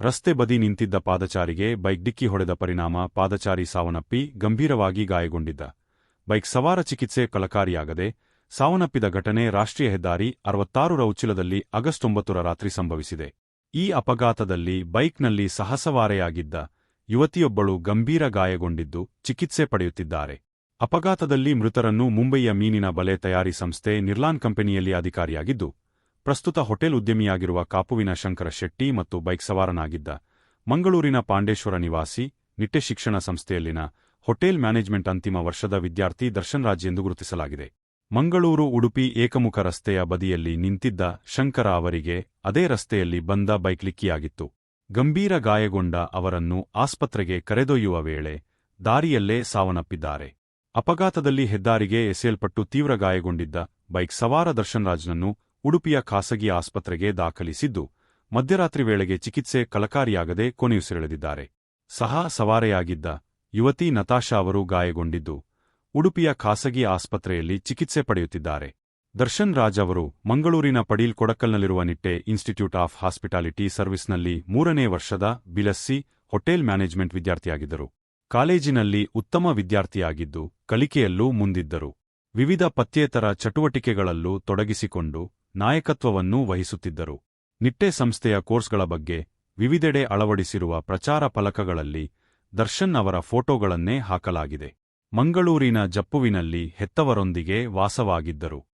ರಸ್ತೆ ಬದಿ ನಿಂತಿದ್ದ ಪಾದಚಾರಿಗೆ ಬೈಕ್ ಡಿಕ್ಕಿ ಹೊಡೆದ ಪರಿಣಾಮ ಪಾದಚಾರಿ ಸಾವನ್ನಪ್ಪಿ ಗಂಭೀರವಾಗಿ ಗಾಯಗೊಂಡಿದ್ದ. ಬೈಕ್ ಸವಾರ ಚಿಕಿತ್ಸೆ ಫಲಕಾರಿಯಾಗದೆ ಸಾವನ್ನಪ್ಪಿದ ಘಟನೆ ರಾಷ್ಟ್ರೀಯ ಹೆದ್ದಾರಿ ಅರವತ್ತಾರರ ಉಚ್ಚಿಲದಲ್ಲಿ ಆಗಸ್ಟ್ ಒಂಬತ್ತರ ರಾತ್ರಿ ಸಂಭವಿಸಿದೆ. ಈ ಅಪಘಾತದಲ್ಲಿ ಬೈಕ್ನಲ್ಲಿ ಸಹಸವಾರೆಯಾಗಿದ್ದ ಯುವತಿಯೊಬ್ಬಳು ಗಂಭೀರ ಗಾಯಗೊಂಡಿದ್ದು ಚಿಕಿತ್ಸೆ ಪಡೆಯುತ್ತಿದ್ದಾರೆ. ಅಪಘಾತದಲ್ಲಿ ಮೃತರನ್ನು ಮುಂಬಯಿಯ ಮೀನಿನ ಬಲೆ ತಯಾರಿ ಸಂಸ್ಥೆ ನಿರ್ಲಾನ್ ಕಂಪನಿಯಲ್ಲಿ ಅಧಿಕಾರಿಯಾಗಿದ್ದು ಪ್ರಸ್ತುತ ಹೋಟೆಲ್ ಉದ್ಯಮಿಯಾಗಿರುವ ಕಾಪುವಿನ ಶಂಕರ ಶೆಟ್ಟಿ ಮತ್ತು ಬೈಕ್ ಸವಾರನಾಗಿದ್ದ ಮಂಗಳೂರಿನ ಪಾಂಡೇಶ್ವರ ನಿವಾಸಿ, ನಿಟ್ಟೆ ಶಿಕ್ಷಣ ಸಂಸ್ಥೆಯಲ್ಲಿನ ಹೋಟೆಲ್ ಮ್ಯಾನೇಜ್ಮೆಂಟ್ ಅಂತಿಮ ವರ್ಷದ ವಿದ್ಯಾರ್ಥಿ ದರ್ಶನ್ ರಾಜ್ ಎಂದು ಗುರುತಿಸಲಾಗಿದೆ. ಮಂಗಳೂರು ಉಡುಪಿ ಏಕಮುಖ ರಸ್ತೆಯ ಬದಿಯಲ್ಲಿ ನಿಂತಿದ್ದ ಶಂಕರ ಅವರಿಗೆ ಅದೇ ರಸ್ತೆಯಲ್ಲಿ ಬಂದ ಬೈಕ್ ಲಿಕ್ಕಿಯಾಗಿತ್ತು. ಗಂಭೀರ ಗಾಯಗೊಂಡ ಅವರನ್ನು ಆಸ್ಪತ್ರೆಗೆ ಕರೆದೊಯ್ಯುವ ವೇಳೆ ದಾರಿಯಲ್ಲೇ ಸಾವನ್ನಪ್ಪಿದ್ದಾರೆ. ಅಪಘಾತದಲ್ಲಿ ಹೆದ್ದಾರಿಗೆ ಎಸೆಯಲ್ಪಟ್ಟು ತೀವ್ರ ಗಾಯಗೊಂಡಿದ್ದ ಬೈಕ್ ಸವಾರ ದರ್ಶನ್ ರಾಜ್ನನ್ನು ಉಡುಪಿಯ ಖಾಸಗಿ ಆಸ್ಪತ್ರೆಗೆ ದಾಖಲಿಸಿದ್ದು, ಮಧ್ಯರಾತ್ರಿ ವೇಳೆಗೆ ಚಿಕಿತ್ಸೆ ಕಲಕಾರಿಯಾಗದೆ ಕೊನೆಯುಸಿರೆಳೆದಿದ್ದಾರೆ. ಸಹ ಸವಾರೆಯಾಗಿದ್ದ ಯುವತಿ ನತಾಶಾ ಅವರು ಗಾಯಗೊಂಡಿದ್ದು, ಉಡುಪಿಯ ಖಾಸಗಿ ಆಸ್ಪತ್ರೆಯಲ್ಲಿ ಚಿಕಿತ್ಸೆ ಪಡೆಯುತ್ತಿದ್ದಾರೆ. ದರ್ಶನ್ ರಾಜ್ ಅವರು ಮಂಗಳೂರಿನ ಪಡೀಲ್ ಕೊಡಕಲ್ನಲ್ಲಿರುವ ನಿಟ್ಟೆ ಇನ್ಸ್ಟಿಟ್ಯೂಟ್ ಆಫ್ ಹಾಸ್ಪಿಟಾಲಿಟಿ ಸರ್ವಿಸ್ನಲ್ಲಿ ಮೂರನೇ ವರ್ಷದ ಬಿಲಸ್ಸಿ ಹೋಟೆಲ್ ಮ್ಯಾನೇಜ್ಮೆಂಟ್ ವಿದ್ಯಾರ್ಥಿಯಾಗಿದ್ದರು. ಕಾಲೇಜಿನಲ್ಲಿ ಉತ್ತಮ ವಿದ್ಯಾರ್ಥಿಯಾಗಿದ್ದು, ಕಲಿಕೆಯಲ್ಲೂ ಮುಂದಿದ್ದರು. ವಿವಿಧ ಪಥ್ಯೇತರ ಚಟುವಟಿಕೆಗಳಲ್ಲೂ ತೊಡಗಿಸಿಕೊಂಡು ನಾಯಕತ್ವವನ್ನೂ ವಹಿಸುತ್ತಿದ್ದರು. ನಿಟ್ಟೆ ಸಂಸ್ಥೆಯ ಕೋರ್ಸ್ಗಳ ಬಗ್ಗೆ ವಿವಿಧೆಡೆ ಅಳವಡಿಸಿರುವ ಪ್ರಚಾರ ಫಲಕಗಳಲ್ಲಿ ದರ್ಶನ್ ಅವರ ಫೋಟೋಗಳನ್ನೇ ಹಾಕಲಾಗಿದೆ. ಮಂಗಳೂರಿನ ಜಪ್ಪುವಿನಲ್ಲಿ ಹೆತ್ತವರೊಂದಿಗೆ ವಾಸವಾಗಿದ್ದರು.